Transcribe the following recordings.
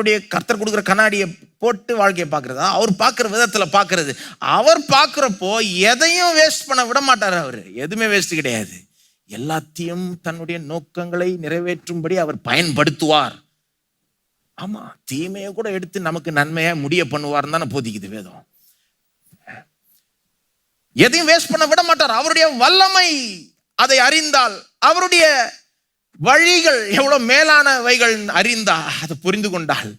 அவருடைய கர்த்தர் கொடுக்குற கண்ணாடியை போட்டு வாழ்க்கையை பார்க்கறதா? அவர் பார்க்குற விதத்தில் பார்க்குறது. அவர் பார்க்குறப்போ எதையும் வேஸ்ட் பண்ண விட மாட்டார் அவர். எதுவுமே வேஸ்ட் கிடையாது. எல்லாத்தையும் தன்னுடைய நோக்கங்களை நிறைவேற்றும்படி அவர் பயன்படுத்துவார். ஆமாம் தீமையை கூட எடுத்து நமக்கு நன்மையாக முடிய பண்ணுவார்னு தானே போதிக்குது வேதம். எதையும் வேஸ்ட் பண்ண விட மாட்டார். அவருடைய வல்லமை அதை அறிந்தால் அவருடைய வழிகள் எவ்வளோ மேலானவைகள் அறிந்தா அதை புரிந்து கொண்டால்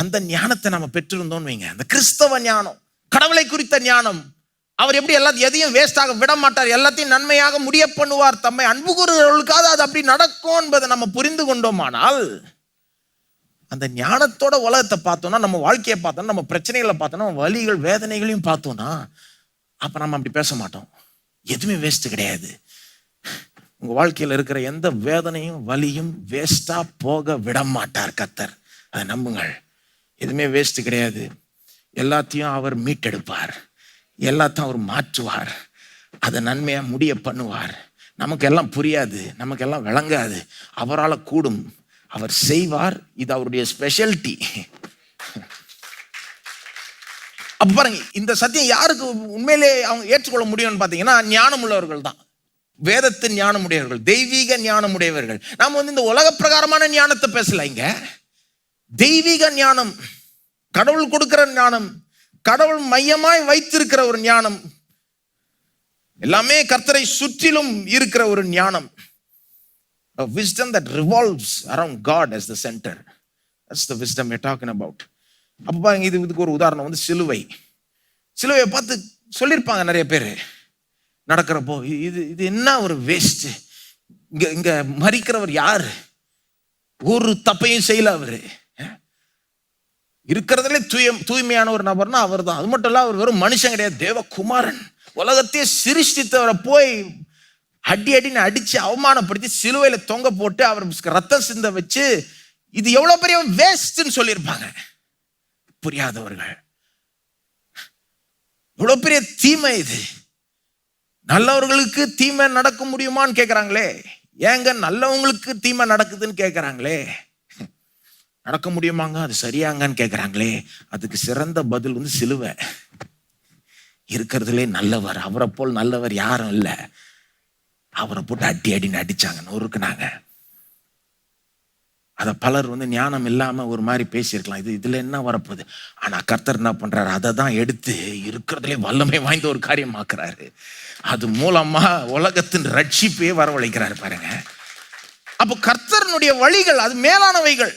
அந்த ஞானத்தை நம்ம பெற்றிருந்தோம் வைங்க. அந்த கிறிஸ்தவ ஞானம் கடவுளை குறித்த ஞானம். அவர் எப்படி எல்லாத்தையும் எதையும் வேஸ்டாக விட மாட்டார். எல்லாத்தையும் நன்மையாக முடிய பண்ணுவார். தம்மை அன்பு கூறுகிறவர்களுக்காக அது அப்படி நடக்கும் என்பதை நம்ம புரிந்து கொண்டோமானால் அந்த ஞானத்தோட உலகத்தை பார்த்தோம்னா நம்ம வாழ்க்கையை பார்த்தோம்னா நம்ம பிரச்சனைகளை பார்த்தோம்னா வழிகள் வேதனைகளையும் பார்த்தோம்னா அப்போ நம்ம அப்படி பேச மாட்டோம். எதுவுமே வேஸ்ட்டு கிடையாது. உங்கள் வாழ்க்கையில் இருக்கிற எந்த வேதனையும் வலியும் வேஸ்ட்டாக போக விட மாட்டார் கத்தர் அதை நம்புங்கள். எதுவுமே வேஸ்ட்டு கிடையாது. எல்லாத்தையும் அவர் மீட்டெடுப்பார். எல்லாத்தையும் அவர் மாற்றுவார். அதை நன்மையாக முடிய பண்ணுவார். நமக்கு எல்லாம் புரியாது. நமக்கு எல்லாம் விளங்காது. அவரால் கூடும். அவர் செய்வார். இது அவருடைய ஸ்பெஷலிட்டி அப்ப பாருங்க இந்த சத்தியம் யாருக்கு உண்மையிலே அவங்க ஏற்றுக்கொள்ள முடியும்னு பார்த்தீங்கன்னா ஞானம் உள்ளவர்கள் தான். வேதத்தின் ஞானம் உடையவர்கள் தெய்வீக ஞானம் உடையவர்கள். நாம் வந்து இந்த உலக பிரகாரமான ஞானத்தை பேசல இங்க. தெய்வீக ஞானம் கடவுள் கொடுக்கிற ஞானம் கடவுள் மையமாய் வைத்திருக்கிற ஒரு ஞானம் எல்லாமே கர்த்தரை சுற்றிலும் இருக்கிற ஒரு ஞானம். Wisdom that revolves around God as the center as the wisdom a talking about அப்போ பாருங்க இது இதுக்கு ஒரு உதாரணம் வந்து சிலுவை. சிலுவையை பார்த்து சொல்லியிருப்பாங்க நிறைய பேர். நடக்கிறப்போ இது இது என்ன ஒரு வேஸ்ட் இங்க இங்க மறிக்கிறவர் யார்? ஒரு தப்பையும் செய்யல அவரு. இருக்கிறதுலே தூய தூய்மையான ஒரு நபர்னா அவர் தான் அது மட்டும் இல்ல அவர் வெறும் மனுஷன் கிடையாது தேவகுமாரன். உலகத்தையே சிருஷ்டித்தவரை போய் அடி அடின்னு அடிச்சு அவமானப்படுத்தி சிலுவையில தொங்க போட்டு அவர் ரத்தம் சிந்த வச்சு இது எவ்வளவு பெரிய வேஸ்ட்னு சொல்லியிருப்பாங்க. புரியாதவர்கள். இவ்வளவு பெரிய தீமை இது. நல்லவர்களுக்கு தீமை நடக்க முடியுமான்னு கேட்குறாங்களே ஏங்க நல்லவங்களுக்கு தீமை நடக்குதுன்னு கேட்குறாங்களே நடக்க முடியுமாங்க? அது சரியாங்கன்னு கேட்குறாங்களே அதுக்கு சிறந்த பதில் வந்து சிலுவை. இருக்கிறதுலே நல்லவர் அவரை போல் நல்லவர் யாரும் இல்லை. அவரை போட்டு அடி அடின்னு அடிச்சாங்க நொறுக்குனாங்க. அதை பலர் வந்து ஞானம் இல்லாமல் ஒரு மாதிரி பேசியிருக்கலாம். இது இதில் என்ன வரப்போகுது? ஆனால் கர்த்தர் என்ன பண்ணுறாரு அதை தான் எடுத்து இருக்கிறதுலே வல்லமை வாய்ந்த ஒரு காரியமாக்குறாரு. அது மூலமாக உலகத்தின் ரட்சிப்பே வரவழைக்கிறாரு பாருங்க. அப்போ கர்த்தர்னுடைய வழிகள் அது மேலானவைகள்.